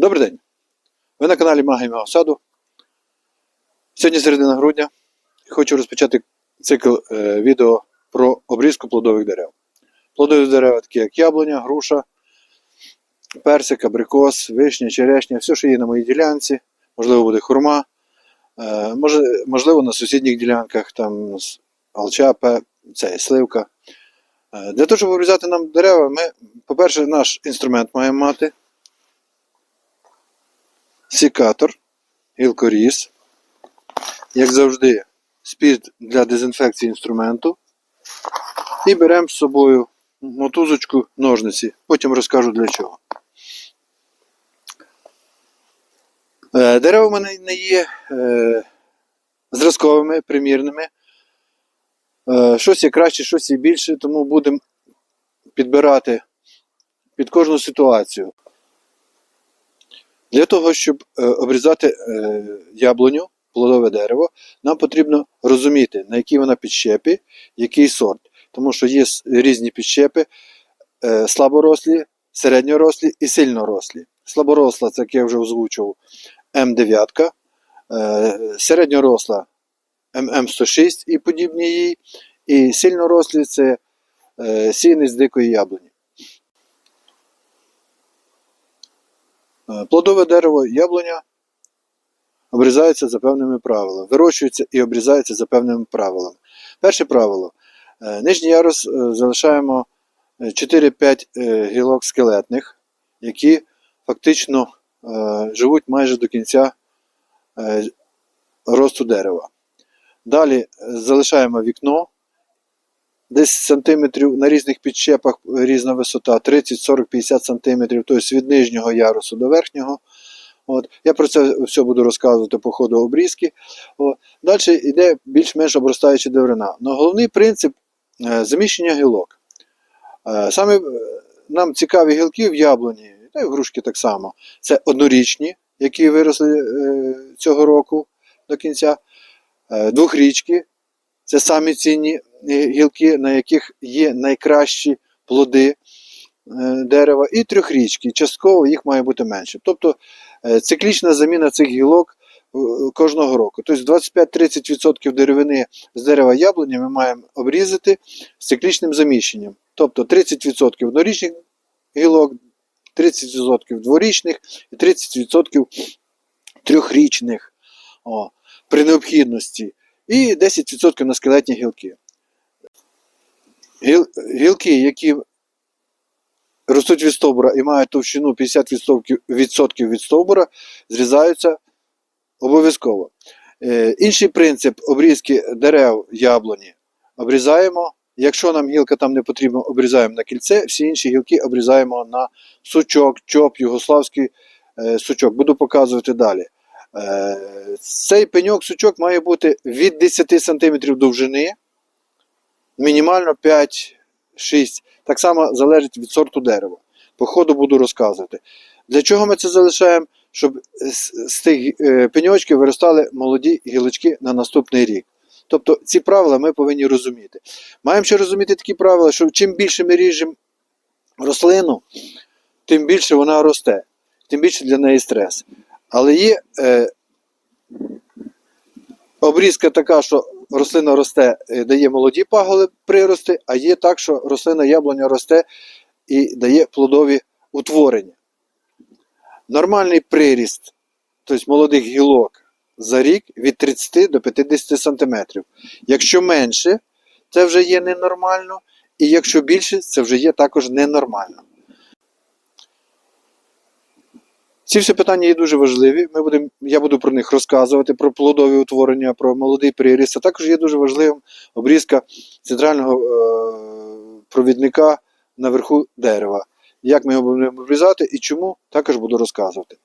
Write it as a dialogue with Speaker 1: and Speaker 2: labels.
Speaker 1: Добрий день! Ви на каналі Магія мого саду. Сьогодні середина грудня. Хочу розпочати цикл е, відео про обрізку плодових дерев. Плодові дерева, такі як яблуня, груша, персик, абрикос, вишня, черешня, все, що є на моїй ділянці, можливо, буде хурма, е, можливо, на сусідніх ділянках, там з алча, це сливка. Е, Для того, щоб обрізати нам дерева, ми, по-перше, наш інструмент маємо мати сікатор, гілкоріз, як завжди, спірт для дезінфекції інструменту. І беремо з собою мотузочку, ножниці. Потім розкажу для чого. Е, Дерева в мене не є е, зразковими, примірними. Е, Щось є краще, щось є більше, тому будемо підбирати під кожну ситуацію. Для того, щоб е, обрізати е, яблуню, плодове дерево, нам потрібно розуміти, на якій вона підщепі, який сорт. Тому що є різні підщепи, е, слаборослі, середньорослі і сильнорослі. Слаборосла, це як я вже озвучував, М9, е, середньоросла ММ106 і подібні їй, і сильнорослі це сіни з дикої яблуні. Плодове дерево яблуня обрізається за певними правилами, вирощується і обрізається за певними правилами. Перше правило. Е, Нижній ярус е, залишаємо е, 4-5 е, гілок скелетних, які фактично е, живуть майже до кінця е, росту дерева. Далі е, залишаємо вікно. Десь сантиметрів на різних підщепах різна висота 30, 40, 50 сантиметрів, тобто від нижнього ярусу до верхнього. От. Я про це все буду розказувати по ходу обрізки. От. Далі йде більш-менш обростаюча деревина. Но головний принцип е, заміщення гілок. Е, Саме е, нам цікаві гілки в яблуні, та й в грушки так само. Це однорічні, які виросли цього року до кінця. Двохрічки це самі цінні гілки, на яких є найкращі плоди е, дерева, і трьохрічки. Частково їх має бути менше. Тобто е, циклічна заміна цих гілок е, кожного року. Тобто 25-30% деревини з дерева яблуні ми маємо обрізати з циклічним заміщенням. Тобто 30% однорічних гілок, 30% дворічних і 30% трьохрічних О, при необхідності. І 10% на скелетні гілки. Гіл, гілки, які ростуть від стовбура і мають товщину 50% від стовбура, зрізаються обов'язково. Е, інший принцип обрізки дерев яблуні обрізаємо. Якщо нам гілка там не потрібна, обрізаємо на кільце, всі інші гілки обрізаємо на сучок, чоп, югославський е, сучок. Буду показувати далі. Е, цей пеньок сучок має бути від 10 см довжини, мінімально 5-6. Так само залежить від сорту дерева. По ходу буду розказувати. Для чого ми це залишаємо? Щоб з, тих е, пеньочків виростали молоді гілочки на наступний рік. Тобто ці правила ми повинні розуміти. Маємо ще розуміти такі правила, що чим більше ми ріжемо рослину, тим більше вона росте, тим більше для неї стрес. Але є е, обрізка така, що рослина росте, е, дає молоді паголи прирости, а є так, що рослина яблуня росте і дає плодові утворення. Нормальний приріст, тобто молодих гілок за рік від 30 до 50 см. Якщо менше, це вже є ненормально, і якщо більше, це вже є також ненормально. Ці всі питання є дуже важливі. Ми будем, я буду про них розказувати, про плодові утворення, про молодий приріст. А також є дуже важливим обрізка центрального е- провідника наверху дерева. Як ми його будемо обрізати і чому, також буду розказувати.